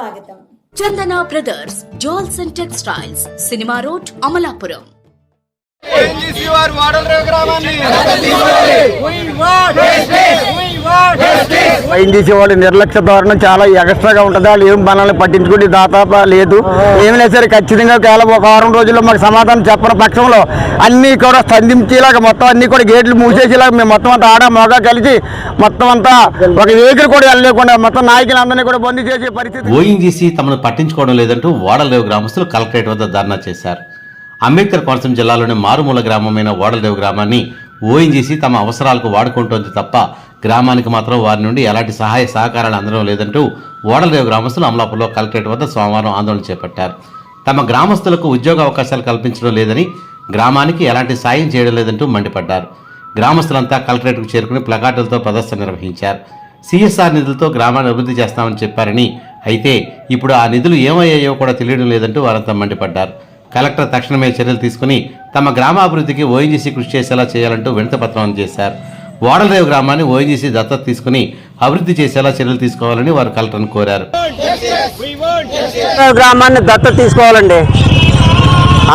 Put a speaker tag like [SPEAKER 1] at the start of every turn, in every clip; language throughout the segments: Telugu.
[SPEAKER 1] స్వాగతం.
[SPEAKER 2] Chandana brothers jewels and textiles cinema road Amalapuram
[SPEAKER 3] model రేవు గ్రామాన్ని.
[SPEAKER 4] ఎన్డీసీ వాళ్ళు నిర్లక్ష్య ధోరణి చాలా ఎక్స్ట్రాగా ఉంటుంది. వాళ్ళు ఏం మనల్ని పట్టించుకునే దాదాపు లేదు. ఏమి లేదు సరే ఖచ్చితంగా కేవలం ఒక వారం రోజుల్లో మాకు సమాధానం చెప్పని పక్షంలో అన్నీ కూడా స్పందించేలాగా మొత్తం అన్ని కూడా గేట్లు మూసేసేలాగా మేము మొత్తం అంతా ఆడ మగ కలిసి మొత్తం అంతా ఒక వెహికల్ కూడా వెళ్ళలేకుండా మొత్తం నాయకులందరినీ కూడా బందీ చేసే పరిస్థితి.
[SPEAKER 5] ఓఎన్జీసీ తమను పట్టించుకోవడం లేదంటూ ఓడలరేవు గ్రామస్తులు కలెక్టరేట్ వద్ద ధర్నా చేశారు. అంబేద్కర్ కోనసీమ జిల్లాలోని మారుమూల గ్రామమైన ఓడలరేవు గ్రామాన్ని ఓఎన్జీసీ తమ అవసరాలకు వాడుకుంటోంది తప్ప గ్రామానికి మాత్రం వారి నుండి ఎలాంటి సహాయ సహకారాలు అందడం లేదంటూ ఓడలరేవు గ్రామస్తులు అమలాపురంలో కలెక్టరేట్ వద్ద సోమవారం ఆందోళన చేపట్టారు. తమ గ్రామస్తులకు ఉద్యోగ అవకాశాలు కల్పించడం లేదని గ్రామానికి ఎలాంటి సాయం చేయడం లేదంటూ మండిపడ్డారు. గ్రామస్తులంతా కలెక్టరేట్కు చేరుకుని ప్లకార్డులతో ప్రదర్శన నిర్వహించారు. సిఎస్ఆర్ నిధులతో గ్రామాన్ని అభివృద్ధి చేస్తామని చెప్పారని అయితే ఇప్పుడు ఆ నిధులు ఏమయ్యాయో కూడా తెలియడం లేదంటూ వారంతా మండిపడ్డారు. కలెక్టర్ తక్షణమే చర్యలు తీసుకుని తమ గ్రామాభివృద్ధికి ఓఎన్జీసీ కృషి చేసేలా చేయాలంటూ వినతిపత్రం అందజేశారు. వాడలరేవు గ్రామాన్ని ఓఎన్జీసీ దత్తత తీసుకుని అభివృద్ధి చేసేలా చర్యలు తీసుకోవాలని వారు కలెక్టర్ను కోరారు.
[SPEAKER 4] గ్రామాన్ని దత్తత తీసుకోవాలండి.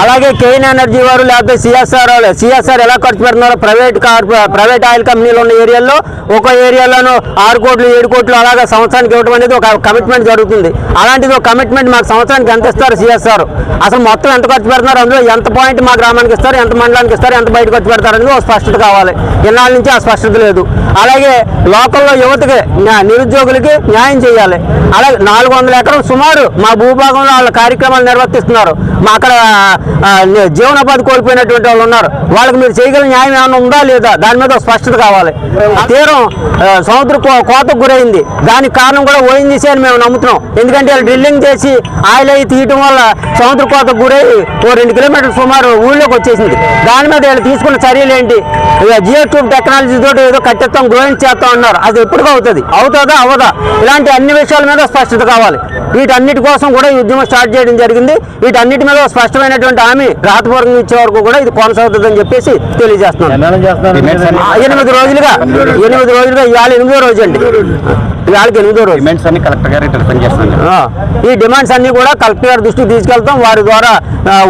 [SPEAKER 4] అలాగే కేన్ ఎనర్జీ వారు లేకపోతే సిఎస్ఆర్ సిఎస్ఆర్ ఎలా ఖర్చు పెడుతున్నారో ప్రైవేట్ కార్ ప్రైవేట్ ఆయిల్ కంపెనీలు ఉన్న ఏరియాల్లో ఒక ఏరియాలోనూ ఆరు కోట్లు ఏడు కోట్లు అలాగే సంవత్సరానికి ఇవ్వడం అనేది ఒక కమిట్మెంట్ జరుగుతుంది. అలాంటిది ఒక కమిట్మెంట్ మాకు సంవత్సరానికి ఎంత ఇస్తారు సిఎస్ఆర్ అసలు మొత్తం ఎంత ఖర్చు పెడుతున్నారు? అందులో ఎంత పాయింట్ మా గ్రామానికి ఇస్తారు? ఎంత మండలానికి ఇస్తారు? ఎంత బయట ఖర్చు పెడతారు? అనేది ఒక స్పష్టత కావాలి. ఇన్నాళ్ళ నుంచి ఆ స్పష్టత లేదు. అలాగే లోకల్లో యువతకి నిరుద్యోగులకి న్యాయం చేయాలి. అలాగే నాలుగు వందల ఎకరం సుమారు మా భూభాగంలో వాళ్ళ కార్యక్రమాలు నిర్వర్తిస్తున్నారు. మా అక్కడ జీవనోపాధి కోల్పోయినటువంటి వాళ్ళు ఉన్నారు. వాళ్ళకి మీరు చేయగల న్యాయం ఏమైనా ఉందా లేదా? దాని మీద స్పష్టత కావాలి. తీరం సముద్ర కో- కోతకు గురైంది. దానికి కారణం కూడా ఓఎన్జీసీ అని మేము నమ్ముతున్నాం. ఎందుకంటే వాళ్ళు డ్రిల్లింగ్ చేసి ఆయిల్ అయ్యి తీయటం వల్ల సముద్ర కోతకు గురై ఓ రెండు కిలోమీటర్ సుమారు ఊళ్ళోకి వచ్చేసింది. దాని మీద వీళ్ళు తీసుకున్న చర్యలు ఏంటి? జియో ట్యూబ్ టెక్నాలజీ తోటి ఏదో కట్టెత్తాం గ్రోయింగ్ చేస్తాం అన్నారు. అది ఎప్పుడు అవుతుంది. అవుతుందా? అవదా ఇలాంటి అన్ని విషయాల మీద స్పష్టత కావాలి. వీటన్నిటి కోసం కూడా ఈ ఉద్యమం స్టార్ట్ చేయడం జరిగింది. వీటన్నిటి మీద స్పష్టమైనటువంటి స్పష్టమైనటువంటి హామీ రాతపూర్వకంగా ఇచ్చే వరకు కూడా ఇది కొనసాగుతుందని చెప్పేసి తెలియజేస్తున్నాను. ఎనిమిది రోజులుగా ఎనిమిది రోజులుగా ఇవాళ ఎనిమిదో రోజు అండి. ఇవాళకి ఎనిమిదో రోజు.
[SPEAKER 6] డిమాండ్స్ అన్ని కలెక్టర్ గారికి రిటర్న్
[SPEAKER 4] ఈ డిమాండ్స్ అన్ని కూడా కలెక్టర్ గారి దృష్టికి తీసుకెళ్తాం. వారి ద్వారా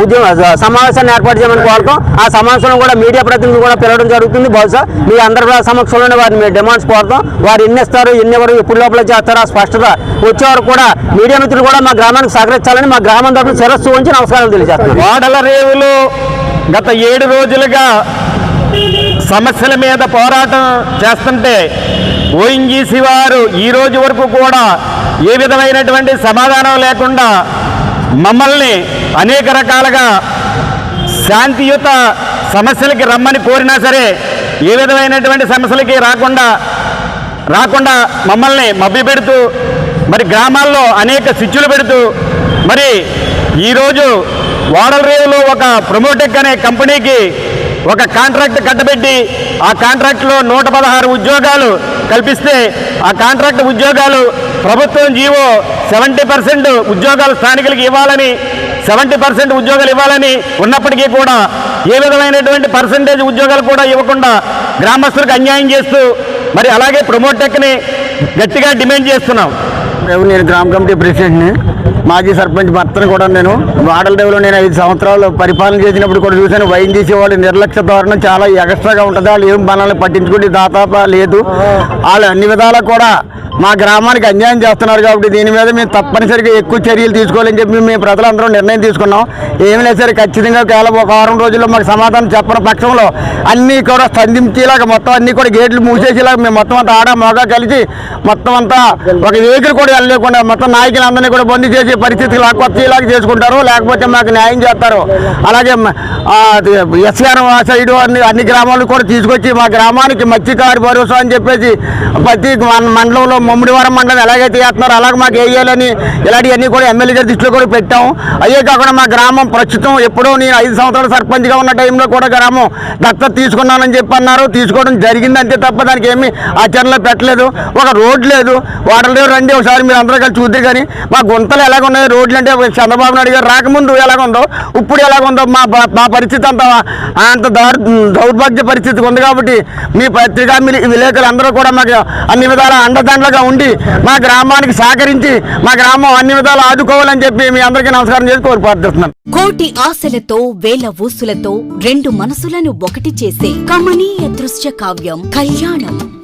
[SPEAKER 4] ఉద్యమ సమావేశాన్ని ఏర్పాటు చేయమని కోరుతాం. ఆ సమావేశంలో కూడా మీడియా ప్రతినిధులు కూడా పిలవడం జరుగుతుంది. బహుశా మీ అందరి సమక్షంలోనే వారిని మేము డిమాండ్స్ కోరుతాం. వారు ఎన్ని ఇస్తారు ఎన్ని ఎవరు ఎప్పుడు లోపల చేస్తారో ఆ స్పష్టత వచ్చేవారు కూడా మీడియా మిత్రులు కూడా మా గ్రామానికి సహకరించాలని మా గ్రామం తరఫున శిరస్సు ఉంచి నమస్కారం తెలియజేస్తున్నాం.
[SPEAKER 6] వాడల రేవులు గత ఏడు రోజులుగా సమస్యల మీద పోరాటం చేస్తుంటే ఓఎన్జీసీ వారు ఈ రోజు వరకు కూడా ఏ విధమైనటువంటి సమాధానం లేకుండా మమ్మల్ని అనేక రకాలుగా శాంతియుత సమస్యలకి రమ్మని కోరినా సరే ఏ విధమైనటువంటి సమస్యలకి రాకుండా రాకుండా మమ్మల్ని మభ్యపెడుతూ మరి గ్రామాల్లో అనేక స్విచ్లు పెడుతూ మరి ఈరోజు వాడల రేవులో ఒక ప్రమోటెక్ అనే కంపెనీకి ఒక కాంట్రాక్ట్ కట్టబెట్టి ఆ కాంట్రాక్ట్లో నూట పదహారు ఉద్యోగాలు కల్పిస్తే ఆ కాంట్రాక్ట్ ఉద్యోగాలు ప్రభుత్వం జీవో సెవెంటీ పర్సెంట్ ఉద్యోగాలు స్థానికులకు ఇవ్వాలని సెవెంటీ పర్సెంట్ ఉద్యోగాలు ఇవ్వాలని ఉన్నప్పటికీ కూడా ఏ విధమైనటువంటి పర్సంటేజ్ ఉద్యోగాలు కూడా ఇవ్వకుండా గ్రామస్తులకు అన్యాయం చేస్తూ మరి అలాగే ప్రమోటెక్ని గట్టిగా డిమాండ్ చేస్తున్నాం.
[SPEAKER 4] నేను గ్రామ కమిటీ ప్రెసిడెంట్ని. మాజీ సర్పంచ్ భర్తను కూడా నేను వాడలదేవిలో నేను ఐదు సంవత్సరాలు పరిపాలన చేసినప్పుడు కూడా చూశాను. వైన్ చేసేవాళ్ళు నిర్లక్ష్య ధోరణం చాలా ఎక్స్ట్రాగా ఉంటుంది. వాళ్ళు ఏం మనల్ని పట్టించుకుంటే దాదాపు లేదు. వాళ్ళు అన్ని విధాలా కూడా మా గ్రామానికి అన్యాయం చేస్తున్నారు కాబట్టి దీని మీద మేము తప్పనిసరిగా ఎక్కువ చర్యలు తీసుకోవాలని చెప్పి మేము ప్రజలందరూ నిర్ణయం తీసుకున్నాం. ఏమి లేదు సరే ఖచ్చితంగా కేవలం ఒక వారం రోజుల్లో మాకు సమాధానం చెప్పని పక్షంలో అన్నీ కూడా స్పందించేలాగా మొత్తం అన్నీ కూడా గేట్లు మూసేసేలాగా మేము మొత్తం అంతా ఆడ మగ కలిసి మొత్తం అంతా ఒక వెహికల్ కూడా వెళ్ళలేకుండా మొత్తం నాయకులందరినీ కూడా బందీ చేసి పరిస్థితికి లాక్కొచ్చేలాగా చేసుకుంటారు లేకపోతే మాకు న్యాయం చేస్తారు. అలాగే ఎస్ఆర్ సైడ్ అన్ని అన్ని గ్రామాలు కూడా తీసుకొచ్చి మా గ్రామానికి మత్స్యకారి భరోసా అని చెప్పేసి ప్రతి మండలంలో మమ్మిడివారం మండలం ఎలాగైతే చేస్తున్నారో అలాగే మాకు వేయాలని ఇలాంటివన్నీ కూడా ఎమ్మెల్యే గారి దృష్టిలో కూడా పెట్టాము అయ్యే కాకుండా మా గ్రామం ప్రస్తుతం ఎప్పుడో నేను ఐదు సంవత్సరాలు సర్పంచ్గా ఉన్న టైంలో కూడా గ్రామం దత్తత తీసుకున్నానని చెప్పి అన్నారు. తీసుకోవడం జరిగింది అంతే తప్ప దానికి ఏమీ ఆచరణలో పెట్టలేదు. ఒక రోడ్ లేదు. వాటర్ లేదు రండి ఒకసారి మీరు అందరూ కలిసి చూద్దరు కానీ మా గుంతలు ఎలాగ
[SPEAKER 3] ఎలాగున్నాయి? రోడ్లు అంటే చంద్రబాబు నాయుడు గారు రాకముందు ఎలాగుందో ఇప్పుడు ఎలాగుందో మా మా పరిస్థితి అంతా అంత దౌర్ దౌర్భాగ్య పరిస్థితి ఉంది కాబట్టి మీ పత్రికా విలేకరులు అందరూ కూడా మాకు అన్ని విధాల అండదండలుగా ఉండి మా గ్రామానికి సహకరించి మా గ్రామం అన్ని విధాలు ఆదుకోవాలని చెప్పి మీ అందరికీ నమస్కారం చేసి కోరి ప్రార్థిస్తున్నాను
[SPEAKER 2] కోటి ఆశలతో వేల ఊసులతో రెండు మనసులను ఒకటి చేసే కమనీయ దృశ్య కావ్యం కళ్యాణం.